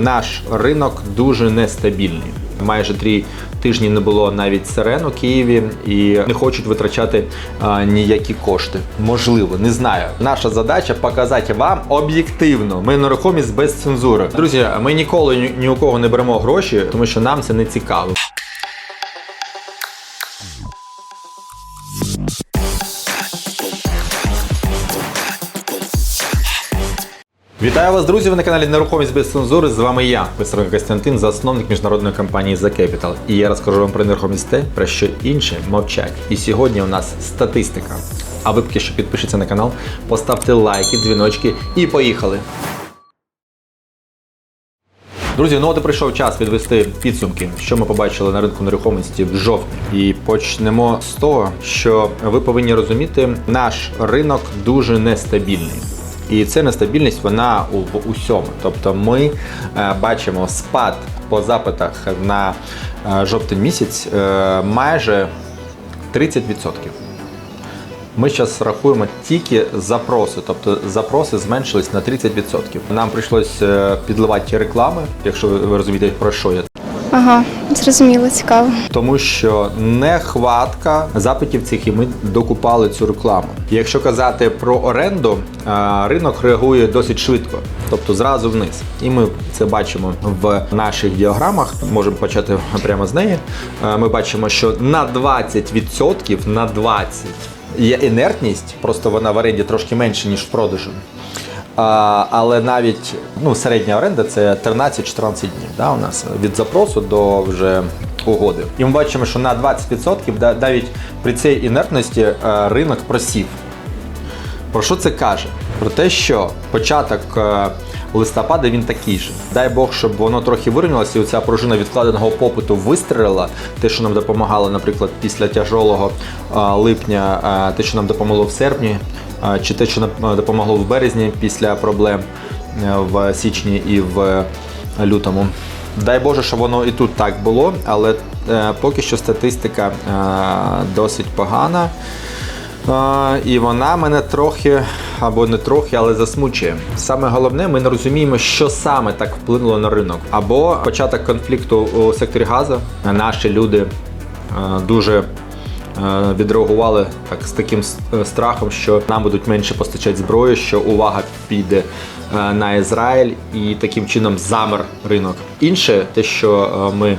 Наш ринок дуже нестабільний. Майже три тижні не було навіть сирен у Києві і не хочуть витрачати а, ніякі кошти. Можливо, не знаю. Наша задача показати вам об'єктивно. Ми нерухомість без цензури. Друзі, ми ніколи ні, у кого не беремо гроші, тому що нам це не цікаво. Вітаю вас, друзі! Ви на каналі Нерухомість без цензури. З вами я, Писаренко Костянтин, засновник міжнародної компанії The Capital. І я розкажу вам про нерухомість те, про що інші мовчать. І сьогодні у нас статистика. А ви поки що підпишіться на канал, поставте лайки, дзвіночки і поїхали. Друзі, ну от і прийшов час підвести підсумки, що ми побачили на ринку нерухомості в жовтні. І почнемо з того, що ви повинні розуміти, наш ринок дуже нестабільний. І ця нестабільність вона у в усьому. Тобто ми е, бачимо спад по запитах на е, жовтень місяць е, майже 30%. Ми зараз рахуємо тільки запроси, тобто запроси зменшились на 30%. Нам прийшлось е, підливати реклами, якщо ви розумієте, про що я. Ага, зрозуміло, цікаво. Тому що нехватка запитів цих і ми докупали цю рекламу. Якщо казати про оренду, е, ринок реагує досить швидко, тобто зразу вниз. І ми це бачимо в наших діаграмах. Можемо почати прямо з неї. Е, Ми бачимо, що на 20%, на 20% є інертність, просто вона в оренді трошки менше, ніж в продажу. Але навіть ну, середня оренда це 13-14 днів да, у нас від запросу до вже угоди. І ми бачимо, що на 20% да- навіть при цій інертності е, ринок просів. Про що це каже? Про те, що початок е, листопада він такий же. Дай Бог, щоб воно трохи вирівнялося, і ця пружина відкладеного попиту вистрелила. Те, що нам допомагало, наприклад, після тяжолого липня, те, що нам допомогло в серпні, чи те, що нам допомогло в березні після проблем е, в січні і в лютому. Дай Боже, щоб воно і тут так було, але е, поки що статистика е, досить погана. І вона мене трохи, або не трохи, але засмучує. Саме головне, ми не розуміємо, що саме так вплинуло на ринок. Або початок конфлікту у секторі газу. Наші люди е, дуже е, відреагували так з таким е, страхом, що нам будуть менше постачати зброю, що увага піде на Ізраїль, і таким чином замер ринок. Інше, те, що ми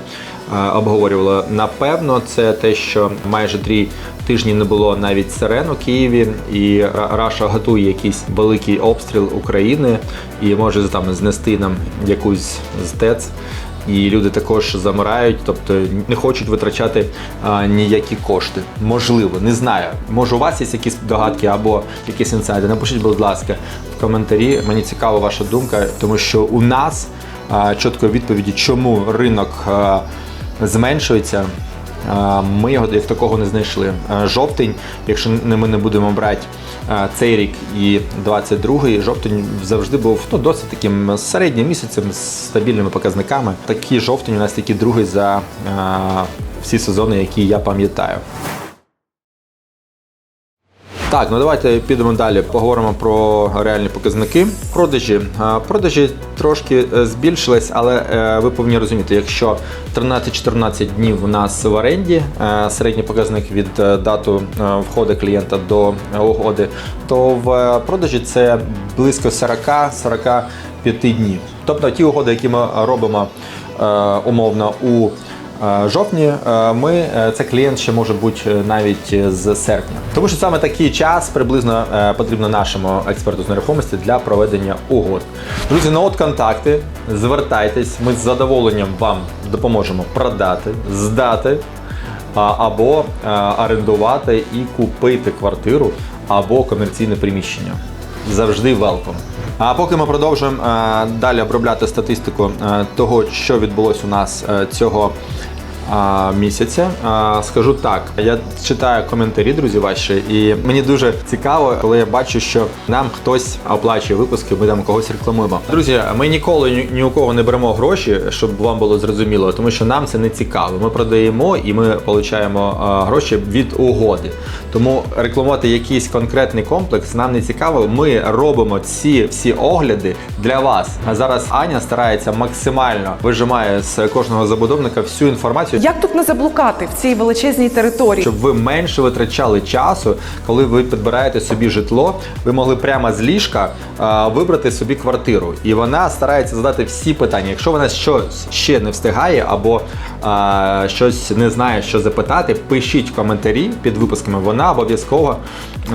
обговорювали, напевно, це те, що майже три тижні не було навіть сирен у Києві, і Раша готує якийсь великий обстріл України і може там знести нам якусь з ТЕЦ. І люди також замирають, тобто не хочуть витрачати а, ніякі кошти. Можливо, не знаю. Може, у вас є якісь догадки або якісь інсайди. Напишіть, будь ласка, в коментарі. Мені цікава ваша думка, тому що у нас а, чіткої відповіді, чому ринок а, зменшується. Ми його як такого не знайшли. Жовтень, якщо ми не будемо брати цей рік і 22-й, жовтень завжди був ну, досить таким середнім місяцем з стабільними показниками. Такий жовтень у нас такий другий за всі сезони, які я пам'ятаю. Так, ну давайте підемо далі. Поговоримо про реальні показники. Продажі. Продажі трошки е, збільшились, але е, ви повинні розуміти, якщо 13-14 днів у нас в оренді, е, середній показник від е, дату е, входу клієнта до е, угоди, то в е, продажі це близько 40-45 днів. Тобто ті угоди, які ми робимо е, умовно у Е, жовтні е, ми е, це клієнт ще може бути е, навіть е, з серпня. Тому що саме такий час приблизно е, потрібно нашому експерту з нерухомості для проведення угод. Друзі, ну от контакти, звертайтесь, ми з задоволенням вам допоможемо продати, здати або е, орендувати і купити квартиру або комерційне приміщення. Завжди велком. А поки ми продовжуємо е, далі обробляти статистику е, того, що відбулося у нас е, цього місяця. Скажу так, я читаю коментарі, друзі, ваші, і мені дуже цікаво, коли я бачу, що нам хтось оплачує випуски, ми там когось рекламуємо. Друзі, ми ніколи ні, у кого не беремо гроші, щоб вам було зрозуміло, тому що нам це не цікаво. Ми продаємо і ми отримуємо гроші від угоди. Тому рекламувати якийсь конкретний комплекс нам не цікаво. Ми робимо ці всі огляди для вас. А зараз Аня старається максимально вижимає з кожного забудовника всю інформацію. Як тут не заблукати в цій величезній території? Щоб ви менше витрачали часу, коли ви підбираєте собі житло, ви могли прямо з ліжка а, вибрати собі квартиру. І вона старається задати всі питання. Якщо вона щось ще не встигає або а, щось не знає, що запитати, пишіть в коментарі під випусками. Вона обов'язково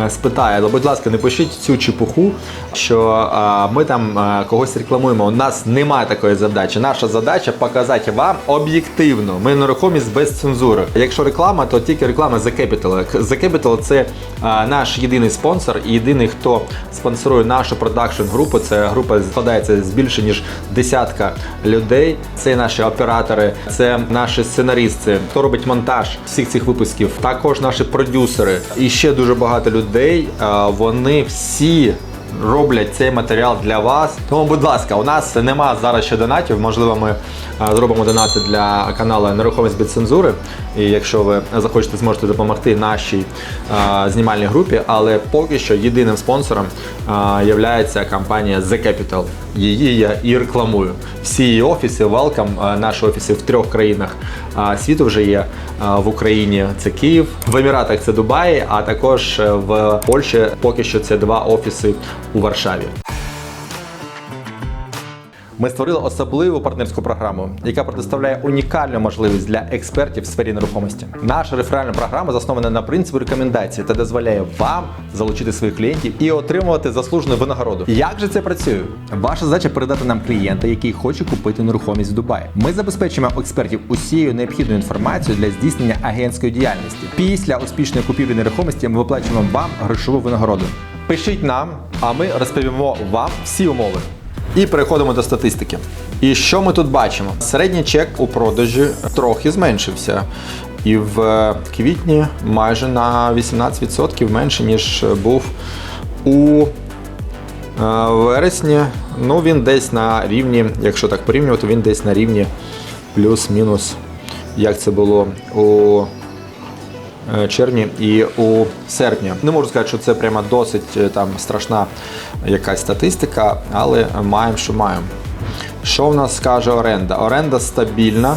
е, спитає. Але, будь ласка, не пишіть цю чепуху, що а, ми там а, когось рекламуємо. У нас немає такої задачі. Наша задача показати вам об'єктивно. Ми нерухомість без цензури. Якщо реклама, то тільки реклама The Capital. The Capital – це наш єдиний спонсор і єдиний, хто спонсорує нашу продакшн групу. Це група складається з більше ніж десятка людей. Це наші оператори, це наші сценаристи, хто робить монтаж всіх цих випусків. Також наші продюсери і ще дуже багато людей. Вони всі роблять цей матеріал для вас. Тому, будь ласка, у нас нема зараз ще донатів. Можливо, ми зробимо донати для каналу Нерухомість без цензури. І якщо ви захочете, зможете допомогти нашій а, знімальній групі. Але поки що єдиним спонсором а, є компанія The Capital. Її я і рекламую. Всі її офіси, welcome, наші офіси в трьох країнах світу вже є. В Україні це Київ, в Еміратах це Дубай, а також е, в Польщі поки що це два офіси у Варшаві. Ми створили особливу партнерську програму, яка предоставляє унікальну можливість для експертів в сфері нерухомості. Наша реферальна програма заснована на принципі рекомендації та дозволяє вам залучити своїх клієнтів і отримувати заслужену винагороду. Як же це працює? Ваша задача передати нам клієнта, який хоче купити нерухомість в Дубаї. Ми забезпечуємо експертів усією необхідною інформацією для здійснення агентської діяльності. Після успішної купівлі нерухомості ми виплачуємо вам грошову винагороду. Пишіть нам, а ми розповімо вам всі умови. І переходимо до статистики. І що ми тут бачимо? Середній чек у продажі трохи зменшився. І в квітні майже на 18% менше, ніж був у е, вересні. Ну, він десь на рівні, якщо так порівнювати, він десь на рівні плюс-мінус, як це було у е, червні і у серпні. Не можу сказати, що це прямо досить е, там страшна якась статистика, але маємо, що маємо. Що в нас скаже оренда? Оренда стабільна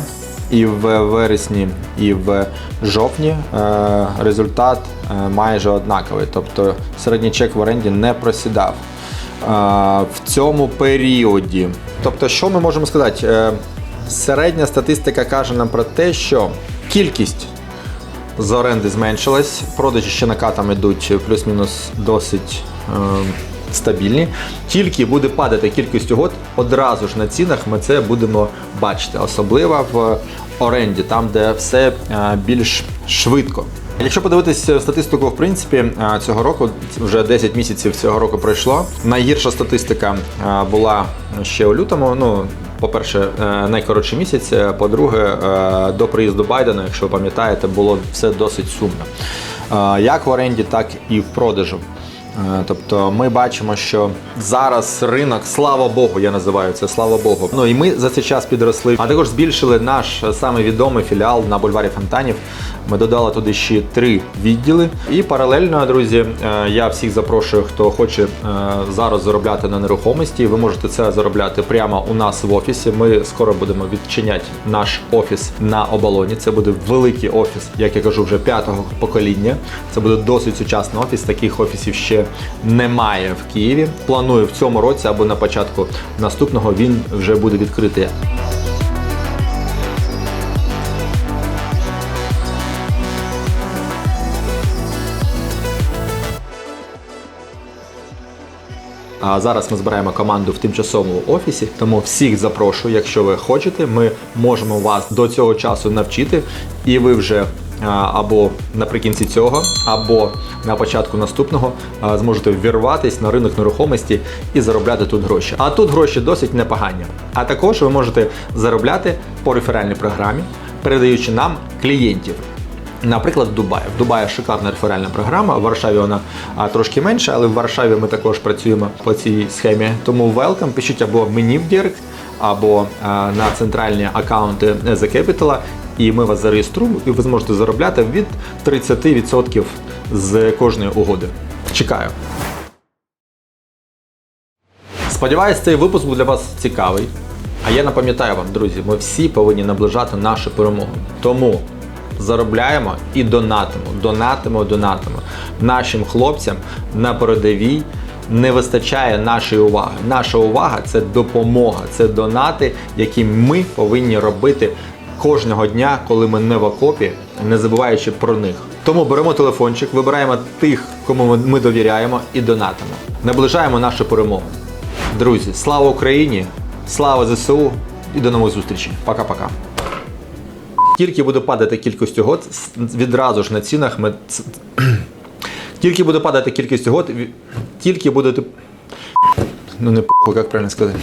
і в вересні, і в жовтні е, результат е, майже однаковий. Тобто середній чек в оренді не просідав е, в цьому періоді. Тобто, що ми можемо сказати? Е, середня статистика каже нам про те, що кількість з оренди зменшилась, продажі ще накатом йдуть плюс-мінус досить е, стабільні. Тільки буде падати кількість угод, одразу ж на цінах ми це будемо бачити, особливо в оренді, там, де все е, більш швидко. Якщо подивитися статистику, в принципі, е, цього року вже 10 місяців цього року пройшло. Найгірша статистика е, була ще у лютому. Ну, по-перше, е, найкоротший місяць. е, По-друге, е, до приїзду Байдена, якщо ви пам'ятаєте, було все досить сумно. Як в оренді, так і в продажу. Тобто ми бачимо, що зараз ринок, слава Богу, я називаю це слава Богу. Ну і ми за цей час підросли, а також збільшили наш саме відомий філіал на бульварі Фонтанів. Ми додали туди ще три відділи. І паралельно, друзі, е, я всіх запрошую, хто хоче е, зараз заробляти на нерухомості. Ви можете це заробляти прямо у нас в офісі. Ми скоро будемо відчиняти наш офіс на оболоні. Це буде великий офіс, як я кажу, вже п'ятого покоління. Це буде досить сучасний офіс. Таких офісів ще немає в Києві. Планую в цьому році або на початку наступного він вже буде відкритий. А зараз ми збираємо команду в тимчасовому офісі, тому всіх запрошую, якщо ви хочете, ми можемо вас до цього часу навчити, і ви вже або наприкінці цього, або на початку наступного зможете ввірватись на ринок нерухомості і заробляти тут гроші. А тут гроші досить непогані. А також ви можете заробляти по реферальній програмі. передаючи нам клієнтів. Наприклад, Дубаї. В Дубаї шикарна реферальна програма. В Варшаві вона трошки менша, але в Варшаві ми також працюємо по цій схемі. Тому welcome, пишіть або мені в Дірект, або на центральні аккаунти The Capital, і ми вас зареєструємо, і ви зможете заробляти від 30% з кожної угоди. Чекаю. Сподіваюсь, цей випуск був для вас цікавий. А я напам'ятаю вам, друзі, ми всі повинні наближати нашу перемогу. Тому заробляємо і донатимо, донатимо, донатимо. Нашим хлопцям на передовій не вистачає нашої уваги. Наша увага це допомога, це донати, які ми повинні робити кожного дня, коли ми не в окопі, не забуваючи про них. Тому беремо телефончик, вибираємо тих, кому ми- довіряємо, і донатимо. Наближаємо нашу перемогу. Друзі, слава Україні! Слава ЗСУ і до нових зустрічей. Пока-пока. Тільки буде падати кількість угод, відразу ж на цінах ми. Тільки буде падати кількість угод, тільки буде. Ну не похуй, як правильно сказати.